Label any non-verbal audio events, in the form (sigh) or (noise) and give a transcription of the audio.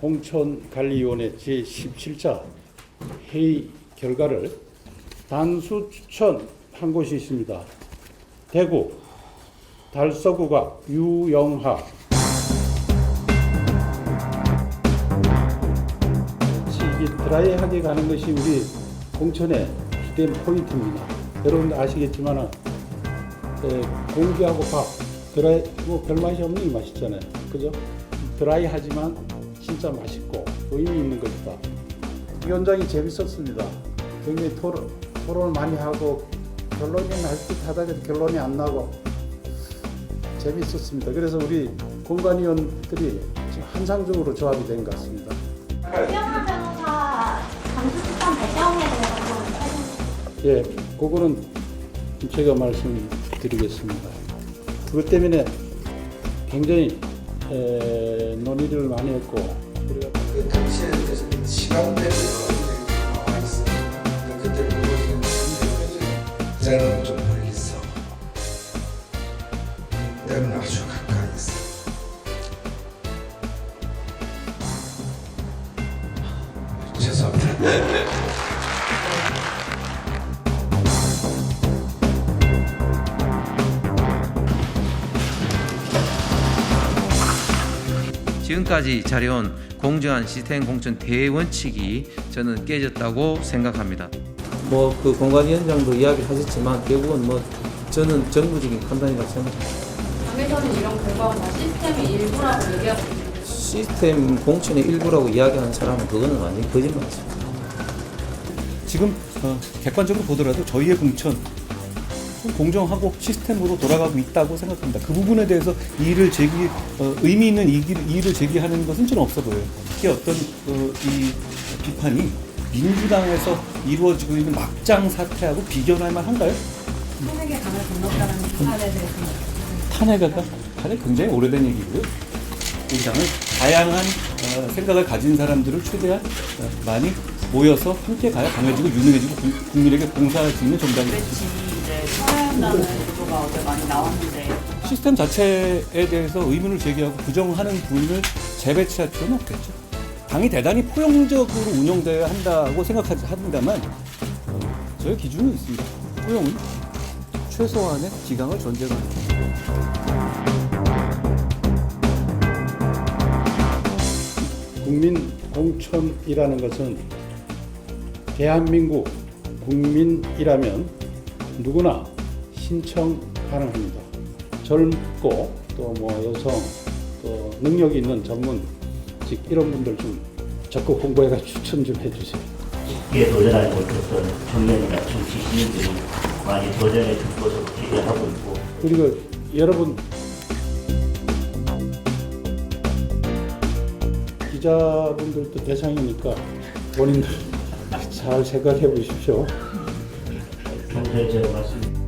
공천관리위원회 제17차 회의 결과를 단수 추천한 곳이 있습니다. 대구 달서구가 유영하 이 드라이하게 가는 것이 우리 공천의 주된 포인트입니다. 여러분 아시겠지만 공기하고 밥 드라이 뭐 별맛이 없는 게 맛있잖아요. 그죠? 드라이하지만 진짜 맛있고 의미 있는 것이다. 위원장이 재밌었습니다. 굉장히 토론, 토론을 많이 하고 결론이 날듯 하다가 결론이 안 나고 재밌었습니다. 그래서 우리 공관위원들이 지금 환상적으로 조합이 된 것 같습니다. 수영한 변호사 잠수 특단 배정에 대해서 예, 그거는 제가 말씀드리겠습니다. 그것 때문에 굉장히 에, 논의를 많이 했고 그 당시에 시간대로 나와 있어. 그때 나는 좀 멀리서 나는 아주 가까이 있어. 죄송합니다. 지금까지 자려온 공정한 시스템 공천 대원칙이 저는 깨졌다고 생각합니다. 뭐 그 공관위원장도 이야기하셨지만 결국은 뭐 저는 정부적인 판단이라고 생각합니다. 당에서는 이런 결과가 다 시스템의 일부라고 얘기하고 시스템 공천의 일부라고 이야기하는 사람은 그거는 완전히 거짓말이죠. 지금 어, 객관적으로 보더라도 저희의 공천 공정하고 시스템으로 돌아가고 있다고 생각합니다. 그 부분에 대해서 이의를 제기 어, 의미 있는 이의를, 제기하는 것은 저는 없어 보여요. 특히 어떤 어, 이 비판이 민주당에서 이루어지고 있는 막장 사태하고 비견할 만한가요? 탄핵의 강을 건넜다는 비판에 대해서는 탄핵가 탄핵 굉장히 오래된 얘기고요. 우리 당은 다양한 어, 생각을 가진 사람들을 최대한 어, 많이 모여서 함께 가야 강해지고 유능해지고 국- 국민에게 봉사할 수 있는 정당입니다. 철회한다는 보도가 어제 많이 나왔는데 시스템 자체에 대해서 의문을 제기하고 부정하는 분을 재배치할 필요는 없겠죠. 당이 대단히 포용적으로 운영돼야 한다고 생각하지 어, 저의 기준은 있습니다. 포용은 최소한의 기강을 존재하는 국민 공천이라는 것은 대한민국 국민이라면 누구나 신청 가능합니다. 젊고 또 뭐 여성 또 능력 있는 전문직 이런 분들 좀 적극 홍보해가 추천 좀 해주세요. 쉽게 도전하지 못했던 청년이나 정치 시민들이 많이 도전해 줄 것으로 기대하고 있고 그리고 여러분 기자분들도 대상이니까 본인들 (laughs) 잘 생각해 보십시오. 좀 전에 제가 말씀